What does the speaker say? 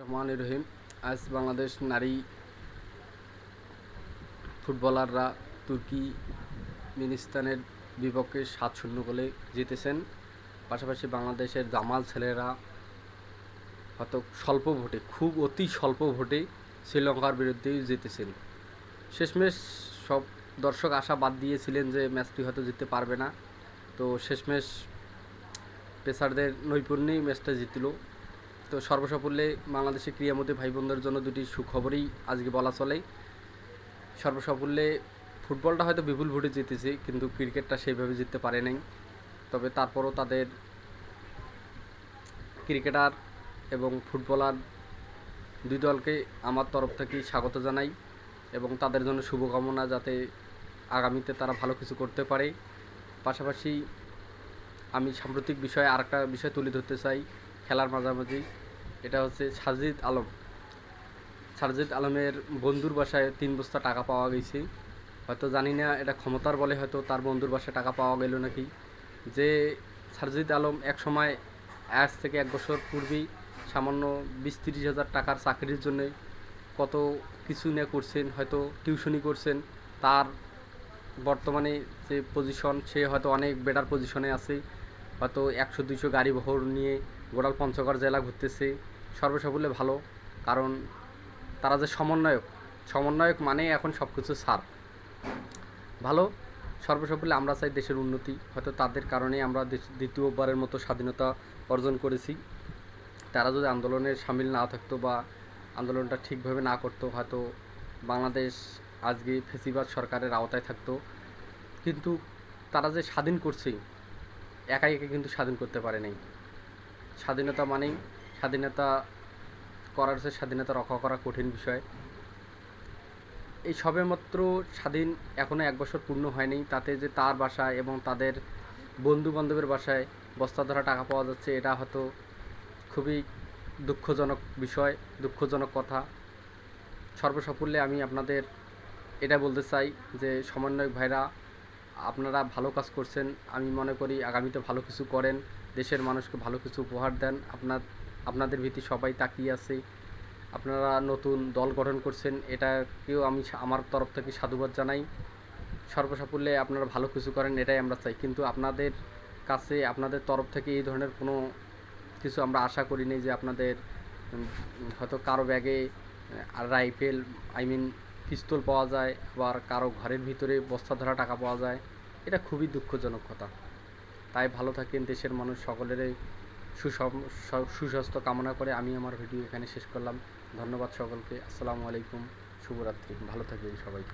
রহমান রহিম আজ বাংলাদেশ নারী ফুটবলাররা তুর্কি মিনিস্তানের বিপক্ষে সাত শূন্য গোলে জিতেছেন। পাশাপাশি বাংলাদেশের জামাল ছেলেরা হয়তো স্বল্প ভোটে, খুব অতি স্বল্প ভোটে শ্রীলঙ্কার বিরুদ্ধেই জিতেছেন। শেষমেশ সব দর্শক আশা বাদ দিয়েছিলেন যে ম্যাচটি হয়তো জিততে পারবে না। তো শেষমেশ পেসারদের নৈপুণ্যেই ম্যাচটা জিতলো। তো সর্বসাফল্যে বাংলাদেশের ক্রীড়ামন্ত্রী ভাই বোনদের জন্য দুটি সুখবরই আজকে বলা চলে। সর্বসাফল্যে ফুটবলটা হয়তো বিপুল ভোটে জিতেছে, কিন্তু ক্রিকেটটা সেইভাবে জিততে পারে নাই। তবে তারপরও তাদের ক্রিকেটার এবং ফুটবলার দুই দলকে আমার তরফ থেকে স্বাগত জানাই এবং তাদের জন্য শুভকামনা যাতে আগামীতে তারা ভালো কিছু করতে পারে। পাশাপাশি আমি সাম্প্রতিক বিষয়ে আরেকটা বিষয় তুলে ধরতে চাই, খেলার মাঝামাঝি। এটা হচ্ছে সাজিদ আলম। সাজিদ আলমের বন্ধুর বাসায় তিন বস্তা টাকা পাওয়া গেছে। হয়তো জানি না এটা ক্ষমতার বলে হয়তো তার বন্ধুর বাসায় টাকা পাওয়া গেল নাকি। যে সারজিদ আলম এক সময় আজ থেকে এক বছর পূর্বেই সামান্য বিশ তিরিশ হাজার টাকার চাকরির জন্য কত কিছু নিয়ে করছেন, হয়তো টিউশনি করছেন। তার বর্তমানে যে পজিশন সে হয়তো অনেক বেটার পজিশনে আছে। হয়তো একশো দুইশো গাড়ি বহর নিয়ে গোড়াল পঞ্চগড় জেলা ঘুরতেছে। সর্বসাফল্যে ভালো, কারণ তারা যে সমন্বয়ক সমন্বয়ক মানে এখন সব কিছু সার। ভালো, সর্বসাফল্যে আমরা চাই দেশের উন্নতি, হয়তো তাদের কারণেই আমরা দ্বিতীয়বারের মতো স্বাধীনতা অর্জন করেছি। তারা যদি আন্দোলনে সামিল না থাকতো বা আন্দোলনটা ঠিকভাবে না করতো, হয়তো বাংলাদেশ আজকে ফেসিবাদ সরকারের আওতায় থাকতো। কিন্তু তারা যে স্বাধীন করছে, একাই একা কিন্তু স্বাধীন করতে পারে নাই। স্বাধীনতা মানেই স্বাধীনতা করার চেয়ে স্বাধীনতা রক্ষা করা কঠিন বিষয়, এই সবেমাত্র স্বাধীন এখনও এক বছর পূর্ণ হয়নি। তাতে যে তার বাসায় এবং তাদের বন্ধু বান্ধবের বাসায় বস্তা ধরা টাকা পাওয়া যাচ্ছে, এটা হয়তো খুবই দুঃখজনক বিষয়, দুঃখজনক কথা। সর্বসাফল্যে আমি আপনাদের এটা বলতে চাই যে, সমন্বয়ক ভাইরা, আপনারা ভালো কাজ করছেন। আমি মনে করি আগামীতে ভালো কিছু করেন। দেশের মানুষকে ভালো কিছু উপহার দেন। আপনার আপনাদের ভিত্তি সবাই তাকিয়ে আছে। আপনারা নতুন দল গঠন করছেন, এটাকেও আমি আমার তরফ থেকে সাধুবাদ জানাই। সর্বসাফল্যে আপনারা ভালো কিছু করেন, এটাই আমরা চাই। কিন্তু আপনাদের কাছে, আপনাদের তরফ থেকে এই ধরনের কোনো কিছু আমরা আশা করিনি যে আপনাদের হয়তো কারও ব্যাগে রাইফেল, আই মিন পিস্তল পাওয়া যায়, আবার কারও ঘরের ভিতরে বস্তা ধরা টাকা পাওয়া যায়। এটা খুবই দুঃখজনক কথা। তাই ভালো থাকেন দেশের মানুষ সকলেরই। সুস্বাস্থ্য কামনা করে আমি আমার ভিডিও এখানে শেষ করলাম। ধন্যবাদ সকলকে। আসসালামু আলাইকুম। শুভরাত্রি। ভালো থাকবেন সবাই।